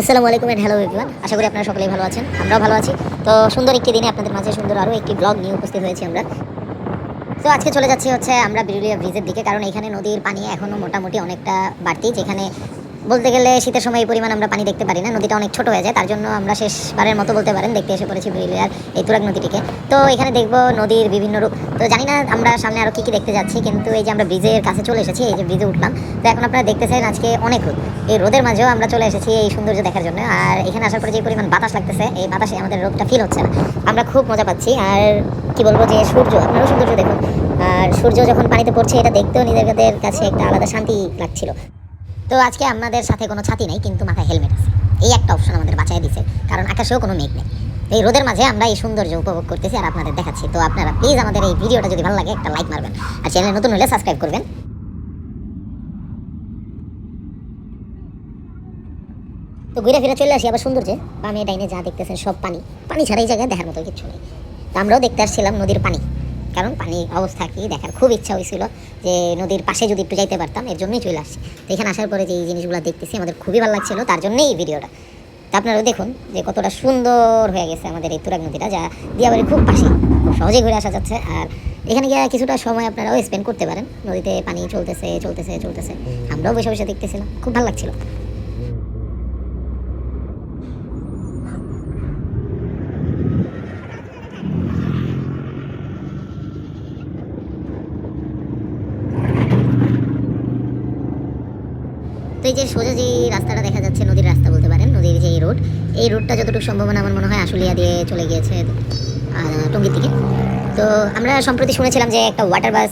আসসালামু আলাইকুম and hello everyone আশা করি আপনারা সকলেই ভালো আছেন, আমরাও ভালো আছি। তো সুন্দর একটি দিনে আপনাদের মাঝে সুন্দর আরও একটি ব্লগ নিয়ে উপস্থিত হয়েছি আমরা। তো আজকে চলে যাচ্ছি হচ্ছে আমরা বিরুলিয়া ব্রিজের দিকে, কারণ এখানে নদীর পানি এখনও মোটামুটি অনেকটা বাড়তি, যেখানে বলতে গেলে শীতের সময় এই পরিমাণ আমরা পানি দেখতে পারি না, নদীটা অনেক ছোট হয়ে যায়, তার জন্য আমরা শেষবারের মতো বলতে পারেন দেখতে এসে পড়েছি বিরুলিয়ার এই তুরাগ নদীটিকে। তো এখানে দেখব নদীর বিভিন্ন রূপ। তো জানি না আমরা সামনে আরও কী কী দেখতে যাচ্ছি, কিন্তু এই যে আমরা ব্রিজের কাছে চলে এসেছি, এই যে ব্রিজে উঠলাম। তো এখন আপনারা দেখতেছেন আজকে অনেক রোদ। এই রোদের মাঝেও আমরা চলে এসেছি এই সৌন্দর্য দেখার জন্য। আর এখানে আসার পরে যে পরিমাণ বাতাস লাগতেছে, এই বাতাসে আমাদের রোদটা ফিল হচ্ছে না। আমরা খুব মজা পাচ্ছি। আর কি বলব যে সূর্য, আপনারাও সৌন্দর্য দেখুন। আর সূর্য যখন পানিতে পড়ছে, এটা দেখতেও নিজেদের কাছে একটা আলাদা শান্তি লাগছিল। তো আজকে আমাদের সাথে কোনো ছাতি নেই, কিন্তু মাথায় হেলমেট আছে। এই একটা অপশন আমাদের বাঁচাই দিছে, কারণ আকাশেও কোনো মেঘ নেই। এই রোদের মাঝে আমরা এই সৌন্দর্য উপভোগ করতেছি আর আপনাদের দেখাচ্ছি। তো আপনারা প্লিজ আমাদের এই ভিডিওটা যদি ভালো লাগে, একটা লাইক মারবেন। আর চ্যানেল নতুন হলে সাবস্ক্রাইব করবেন। তো ঘুরে ফিরে চলে আসি আবার সৌন্দর্যে। বামে ডাইনে যা দেখতেছেন সব পানি। পানি ছাড়া এই জায়গায় দেখার মতো কিছু নেই। তো আমরাও দেখতে আসছিলাম নদীর পানি। কারণ পানির অবস্থা কি দেখার খুব ইচ্ছা হয়েছিল যে নদীর পাশে যদি একটু যাইতে পারতাম এর জন্যই চলে আসছি। তো এখানে আসার পরে যে এই জিনিসগুলো দেখতেছি আমাদের খুবই ভালো লাগছিল তার জন্যই এই ভিডিওটা। তো আপনারাও দেখুন যে কতটা সুন্দর হয়ে গেছে আমাদের এই তুরাগ নদীটা যা দিয়াবাড়ির খুব পাশে খুব সহজেই ঘুরে আসা যাচ্ছে। আর এখানে গিয়ে কিছুটা সময় আপনারাও স্পেন্ড করতে পারেন। নদীতে পানি চলতেছে চলতেছে চলতেছে। আমরাও বসে বসে দেখতেছিলাম। খুব ভালো লাগছিল। তো এই যে সোজা যে রাস্তাটা দেখা যাচ্ছে, নদীর রাস্তা বলতে পারেন, নদীর যে রোড এই রোডটা যতটুকু সম্ভাবনা আমার মনে হয় আশুলিয়া দিয়ে চলে গিয়েছে টঙ্গীর দিকে। তো আমরা সম্প্রতি শুনেছিলাম যে একটা ওয়াটার বাস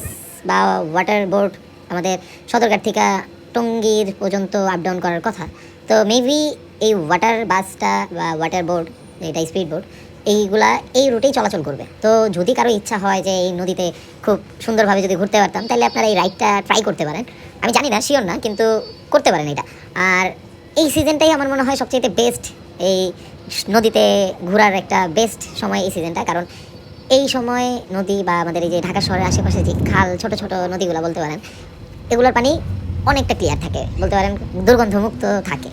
বা ওয়াটার বোর্ড আমাদের সদরঘাট থেকে টঙ্গীর পর্যন্ত আপ ডাউন করার কথা। তো মেবি এই ওয়াটার বাসটা বা ওয়াটার বোর্ড এটা স্পিড বোর্ড এইগুলা এই রুটেই চলাচল করবে। তো যদি কারও ইচ্ছা হয় যে এই নদীতে খুব সুন্দরভাবে যদি ঘুরতে পারতাম, তাহলে আপনারা এই রাইডটা ট্রাই করতে পারেন। আমি জানি না শিওর না, কিন্তু করতে পারেন এটা। আর এই সিজনটাই আমার মনে হয় সবচেয়ে বেস্ট এই নদীতে ঘোরার একটা বেস্ট সময় এই সিজনটা কারণ এই সময় নদী বা আমাদের এই যে ঢাকা শহরের আশেপাশে যে খাল, ছোট ছোট নদীগুলো বলতে পারেন, এগুলোর পানি অনেকটা ক্লিয়ার থাকে। বলতে পারেন দুর্গন্ধমুক্ত থাকে।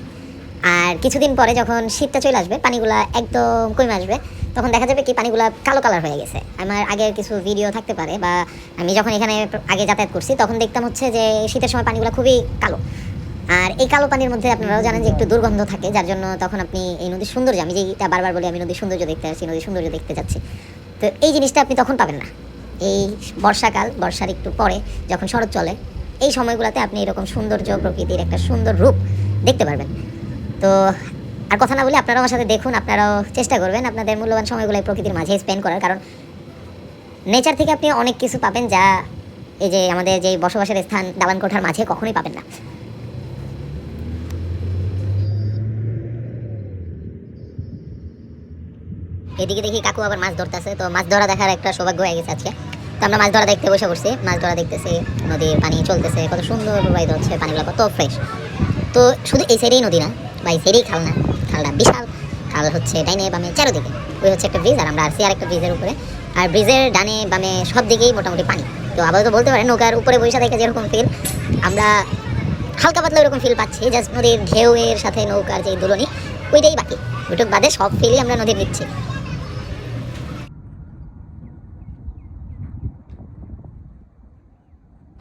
আর কিছুদিন পরে যখন শীতটা চলে আসবে, পানিগুলা একদম কমে আসবে। তখন দেখা যাবে কি পানিগুলো কালো কালার হয়ে গেছে। আমার আগের কিছু ভিডিও থাকতে পারে বা আমি যখন এখানে আগে যাতায়াত করছি, তখন দেখতাম হচ্ছে যে শীতের সময় পানিগুলো খুবই কালো। আর এই কালো পানির মধ্যে আপনারাও জানেন যে একটু দুর্গন্ধ থাকে, যার জন্য তখন আপনি এই নদীর সৌন্দর্য, আমি যেটা বারবার বলি, আমি নদীর সৌন্দর্য দেখতে আসছি, নদীর সৌন্দর্য দেখতে যাচ্ছি। তো এই জিনিসটা আপনি তখন পাবেন না। এই বর্ষাকাল, বর্ষার একটু পরে যখন শরৎ চলে, এই সময়গুলোতে আপনি এরকম সৌন্দর্য, প্রকৃতির একটা সুন্দর রূপ দেখতে পারবেন। তো আর কথা না বলে আপনারাও আমার সাথে দেখুন, আপনারাও চেষ্টা করবেন আপনাদের মূল্যবান সময়গুলো প্রকৃতির মাঝে স্পেন্ড করার, কারণ নেচার থেকে আপনি অনেক কিছু পাবেন যা এই যে আমাদের যে বসবাসের স্থান দালান কোঠার মাঝে কখনোই পাবেন না। এদিকে দেখি কাকু আবার মাছ ধরতেছে, তো মাছ ধরা দেখার একটা সৌভাগ্য হয়ে গেছে আজকে। তো আমরা মাছ ধরা দেখতে বসে পড়ছি, মাছ ধরা দেখতেছি, নদীর পানি চলতেছে, কত সুন্দর প্রবাহিত হচ্ছে পানিগুলো, কত ফ্রেশ তো শুধু এই সাইডেই নদী না, বা এই সাইডেই খাল না খালটা বিশাল। খাল হচ্ছে ডাইনে, বামে, চারোদিকে। ওই হচ্ছে একটা ব্রিজ আর আমরা আসছি আর একটা ব্রিজের উপরে। আর ব্রিজের ডানে, বামে সব দিকেই মোটামুটি পানি। তো আপাতত বলতে পারেন, নৌকার উপরে বৈশা থেকে যেরকম ফিল আমরা হালকা পাতলা ওরকম ফিল পাচ্ছি। জাস্ট নদীর ঢেউয়ের সাথে নৌকার যে দুলনি, ওইটাই বাকি। ওইটুক বাদে সব ফিলই আমরা নদীর নিচ্ছি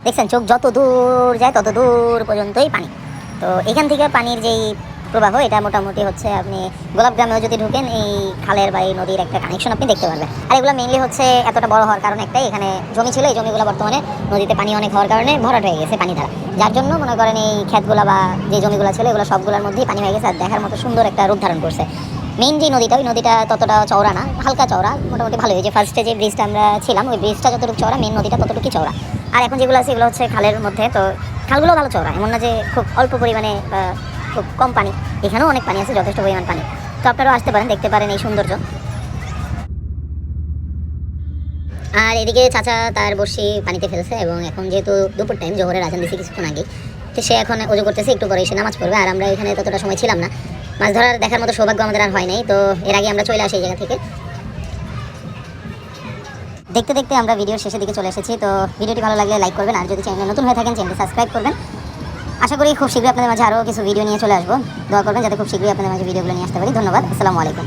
দেখছেন, চোখ যত দূর যায় তত দূর পর্যন্তই পানি। তো এখান থেকে পানির যেই প্রবাহ, এটা মোটামুটি হচ্ছে আপনি গোলাপ গ্রামেও যদি ঢুকেন, এই খালের বা এই নদীর একটা কানেকশন আপনি দেখতে পারবেন। আর এগুলো মেইনলি হচ্ছে এতটা বড় হওয়ার কারণ একটাই, এখানে জমি ছিল, এই জমিগুলো বর্তমানে নদীতে পানি অনেক হওয়ার কারণে ভরাট হয়ে গেছে পানি দ্বারা। যার জন্য মনে করেন এই ক্ষেতগুলো বা যে জমিগুলো ছিল, এগুলো সবগুলোর মধ্যেই পানি হয়ে গেছে আর দেখার মতো সুন্দর একটা রূপ ধারণ করছে। মেইন যে নদীটা, ওই নদীটা ততটা চওড়া না, হালকা চওড়া, মোটামুটি ভালো যে ফার্স্টে যে ব্রিজটা আমরা ছিলাম, ওই ব্রিজটা যতটুকু চওড়া মেইন নদীটা ততটুকু চওড়া। আর এখন যেগুলো আছে, এগুলো হচ্ছে খালের মধ্যে, তো খালগুলো ভালো চওড়া, এমন না যে খুব অল্প পরিমাণে খুব কম পানি। এখানেও অনেক পানি আছে, যথেষ্ট পরিমাণ পানি। তো আপনারাও আসতে পারেন, দেখতে পারেন এই সৌন্দর্য। আর এদিকে চাচা তার বসি পানিতে ফেলছে এবং এখন যেহেতু দুপুর টাইম জোহরের আজান দিছি কিছুক্ষণ আগে তো সে এখন অজু করতেছে, একটু পরে এসে নামাজ পড়বে। আর আমরা এখানে ততটা সময় ছিলাম না। মাছ ধরার দেখার মতো সৌভাগ্য আমাদের আর হয় নাই, তো এর আগে আমরা চলে আসি এই জায়গা থেকে। দেখতে দেখতে আমরা ভিডিওর শেষের দিকে চলে এসেছি, তো ভিডিওটি ভালো লাগলে লাইক করবেন, আর যদি চ্যানেলে নতুন হয়ে থাকেন চ্যানেলটি সাবস্ক্রাইব করবেন। আশা করি খুব শীঘ্রই আপনাদের মাঝে আরও কিছু ভিডিও নিয়ে চলে আসব। দোয়া করবেন যাতে খুব শীঘ্রই আপনাদের মাঝে ভিডিওগুলো নিয়ে আসতে পারি। ধন্যবাদ। আসসালামু আলাইকুম।